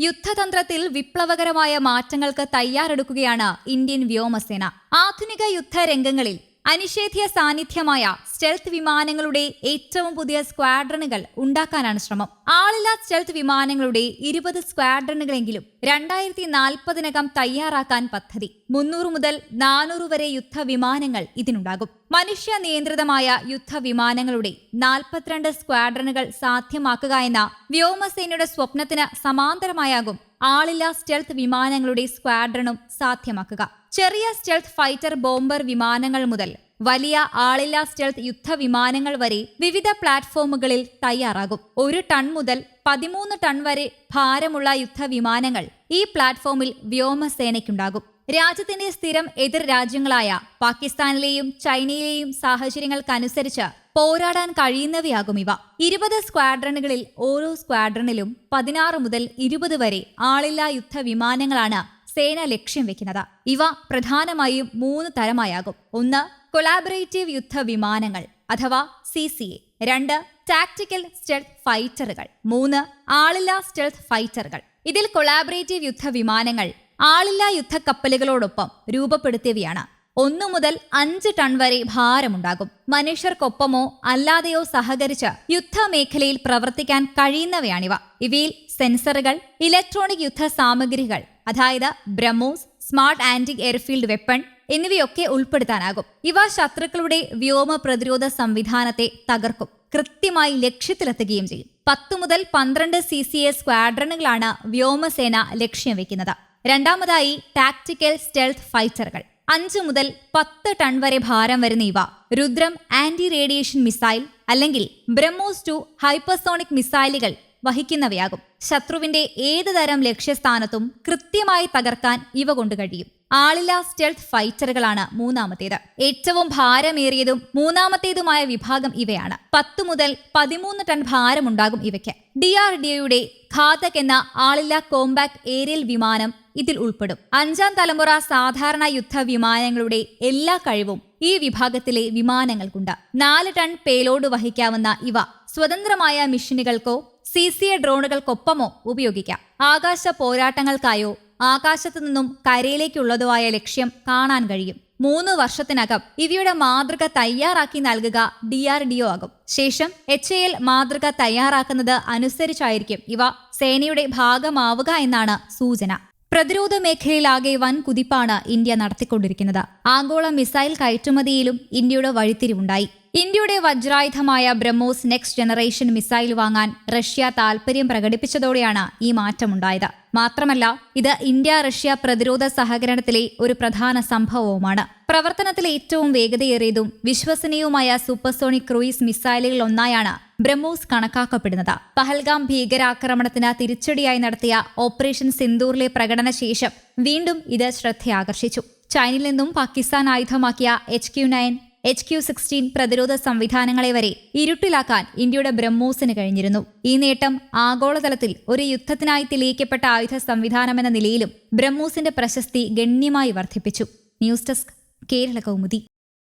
യുദ്ധതന്ത്രത്തിൽ വിപ്ലവകരമായ മാറ്റങ്ങൾക്ക് തയ്യാറെടുക്കുകയാണ് ഇന്ത്യൻ വ്യോമസേന. ആധുനിക യുദ്ധരംഗങ്ങളിൽ അനിഷേധ്യ സാന്നിധ്യമായ സ്റ്റെൽത്ത് വിമാനങ്ങളുടെ ഏറ്റവും പുതിയ സ്ക്വാഡ്രണുകൾ ഉണ്ടാക്കാനാണ് ശ്രമം. ആളില്ലാ സ്റ്റെൽത്ത് വിമാനങ്ങളുടെ ഇരുപത് സ്ക്വാഡ്രണുകളെങ്കിലും രണ്ടായിരത്തി നാൽപ്പതിനകം തയ്യാറാക്കാൻ പദ്ധതി. മുന്നൂറ് മുതൽ നാനൂറ് വരെ യുദ്ധവിമാനങ്ങൾ ഇതിനുണ്ടാകും. മനുഷ്യ നിയന്ത്രിതമായ യുദ്ധവിമാനങ്ങളുടെ നാൽപ്പത്തിരണ്ട് സ്ക്വാഡ്രണുകൾ സാധ്യമാക്കുക എന്ന വ്യോമസേനയുടെ സ്വപ്നത്തിന് സമാന്തരമായാകും ആളില്ലാ സ്റ്റെൽത്ത് വിമാനങ്ങളുടെ സ്ക്വാഡ്രണും സാധ്യമാക്കുക. ചെറിയ സ്റ്റെൽത്ത് ഫൈറ്റർ ബോംബർ വിമാനങ്ങൾ മുതൽ വലിയ ആളില്ലാ സ്റ്റെൽത്ത് യുദ്ധവിമാനങ്ങൾ വരെ വിവിധ പ്ലാറ്റ്ഫോമുകളിൽ തയ്യാറാകും. ഒരു ടൺ മുതൽ പതിമൂന്ന് ടൺ വരെ ഭാരമുള്ള യുദ്ധവിമാനങ്ങൾ ഈ പ്ലാറ്റ്ഫോമിൽ വ്യോമസേനയ്ക്കുണ്ടാകും. രാജ്യത്തിന്റെ സ്ഥിരം എതിർ രാജ്യങ്ങളായ പാകിസ്ഥാനിലെയും ചൈനയിലെയും സാഹചര്യങ്ങൾക്കനുസരിച്ച് പോരാടാൻ കഴിയുന്നവയാകും ഇവ. ഇരുപത് സ്ക്വാഡ്രണുകളിൽ ഓരോ സ്ക്വാഡ്രണിലും പതിനാറ് മുതൽ ഇരുപത് വരെ ആളില്ലാ യുദ്ധ വിമാനങ്ങളാണ് സേന ലക്ഷ്യം വെക്കുന്നത്. ഇവ പ്രധാനമായും മൂന്ന് തരമായാകും. ഒന്ന് കൊളാബറേറ്റീവ് യുദ്ധ വിമാനങ്ങൾ അഥവാ സി സി എ. രണ്ട് ടാക്ടിക്കൽ സ്റ്റെൽത്ത് ഫൈറ്ററുകൾ. മൂന്ന് ആളില്ലാ സ്റ്റെൽത്ത് ഫൈറ്ററുകൾ. ഇതിൽ കൊളാബറേറ്റീവ് യുദ്ധ വിമാനങ്ങൾ ആളില്ലാ യുദ്ധക്കപ്പലുകളോടൊപ്പം രൂപപ്പെടുത്തിയവയാണ്. ഒന്നു മുതൽ അഞ്ച് ടൺ വരെ ഭാരമുണ്ടാകും. മനുഷ്യർക്കൊപ്പമോ അല്ലാതെയോ സഹകരിച്ച് യുദ്ധമേഖലയിൽ പ്രവർത്തിക്കാൻ കഴിയുന്നവയാണിവ. ഇവയിൽ സെൻസറുകൾ ഇലക്ട്രോണിക് യുദ്ധ സാമഗ്രികൾ അതായത് BrahMos smart anti airfield weapon എന്നിവയൊക്കെ ഉൾപ്പെടുത്താനാകും. ഇവ ശത്രുക്കളുടെ വ്യോമ പ്രതിരോധ സംവിധാനത്തെ തകർക്കും കൃത്യമായി ലക്ഷ്യത്തിലെത്തുകയും ചെയ്യും. പത്ത് മുതൽ പന്ത്രണ്ട് സി സി എ സ്ക്വാഡ്രണുകളാണ് വ്യോമസേന ലക്ഷ്യം വെക്കുന്നത് രണ്ടാമതായി ടാക്ടിക്കൽ സ്റ്റെൽത്ത് ഫൈറ്ററുകൾ. അഞ്ച് മുതൽ പത്ത് ടൺ വരെ ഭാരം വരുന്ന ഇവ. രുദ്രം ആന്റി റേഡിയേഷൻ മിസൈൽ അല്ലെങ്കിൽ ബ്രഹ്മോസ് ടു ഹൈപ്പർസോണിക് മിസൈലുകൾ വഹിക്കുന്നവയാകും. ശത്രുവിന്റെ ഏത് തരം ലക്ഷ്യസ്ഥാനത്തും കൃത്യമായി തകർക്കാൻ ഇവ കൊണ്ട് കഴിയും. ആളില്ലാ സ്റ്റെൽത്ത് ഫൈറ്ററുകളാണ് മൂന്നാമത്തേത്. ഏറ്റവും ഭാരമേറിയതും മൂന്നാമത്തേതുമായ വിഭാഗം ഇവയാണ്. പത്തു മുതൽ പതിമൂന്ന് ടൺ ഭാരമുണ്ടാകും ഇവയ്ക്ക്. ഡി ആർ ഡിഒയുടെ ഘാതക് എന്ന ആളില്ലാ കോമ്പാക്ട് ഏരിയൽ വിമാനം ഇതിൽ ഉൾപ്പെടും. അഞ്ചാം തലമുറ സാധാരണ യുദ്ധ വിമാനങ്ങളുടെ എല്ലാ കഴിവും ഈ വിഭാഗത്തിലെ വിമാനങ്ങൾക്കുണ്ട്. നാല് ടൺ പേലോഡ് വഹിക്കാവുന്ന ഇവ സ്വതന്ത്രമായ മിഷനുകൾക്കോ സി സി എ ഡ്രോണുകൾക്കൊപ്പമോ ഉപയോഗിക്കാം. ആകാശ പോരാട്ടങ്ങൾക്കായോ ആകാശത്തു നിന്നും കരയിലേക്കുള്ളതോ ആയ ലക്ഷ്യം കാണാൻ കഴിയും. മൂന്ന് വർഷത്തിനകം ഇവയുടെ മാതൃക തയ്യാറാക്കി നൽകുക ഡി ആർ ഡി ഒ ആകും. ശേഷം എച്ച് എൽ മാതൃക തയ്യാറാക്കുന്നത് അനുസരിച്ചായിരിക്കും. ഇവ സേനയുടെ ഭാഗമാവുക എന്നാണ് സൂചന. പ്രതിരോധ മേഖലയിലാകെ വൻ കുതിപ്പാണ് ഇന്ത്യ നടത്തിക്കൊണ്ടിരിക്കുന്നത്. ആഗോള മിസൈൽ കയറ്റുമതിയിലും ഇന്ത്യയുടെ വഴിത്തിരിവുണ്ടായി. ഇന്ത്യയുടെ വജ്രായുധമായ ബ്രഹ്മോസ് നെക്സ്റ്റ് ജനറേഷൻ മിസൈൽ വാങ്ങാൻ റഷ്യ താൽപര്യം പ്രകടിപ്പിച്ചതോടെയാണ് ഈ മാറ്റമുണ്ടായത്. മാത്രമല്ല ഇത് ഇന്ത്യ റഷ്യ പ്രതിരോധ സഹകരണത്തിലെ ഒരു പ്രധാന സംഭവവുമാണ്. പ്രവർത്തനത്തിലെ ഏറ്റവും വേഗതയേറിയതും വിശ്വസനീയവുമായ സൂപ്പർസോണിക് ക്രൂയിസ് മിസൈലുകളിൽ ഒന്നായാണ് ബ്രഹ്മോസ് കണക്കാക്കപ്പെടുന്നത്. പഹൽഗാം ഭീകരാക്രമണത്തിന് തിരിച്ചടിയായി നടത്തിയ ഓപ്പറേഷൻ സിന്ദൂറിലെ പ്രകടന ശേഷം വീണ്ടും ഇത് ശ്രദ്ധയാകർഷിച്ചു. ചൈനയിൽ നിന്നും Pakistan ആയുധമാക്കിയ H Q nine H Q sixteen പ്രതിരോധ സംവിധാനങ്ങളെ വരെ ഇരുട്ടിലാക്കാൻ ഇന്ത്യയുടെ ബ്രഹ്മോസിന് കഴിഞ്ഞിരുന്നു. ഈ നേട്ടം ആഗോളതലത്തിൽ ഒരു യുദ്ധത്തിനായി തെളിയിക്കപ്പെട്ട ആയുധ സംവിധാനമെന്ന നിലയിലും ബ്രഹ്മോസിന്റെ പ്രശസ്തി ഗണ്യമായി വർദ്ധിപ്പിച്ചു. News desk Kerala Kaumudi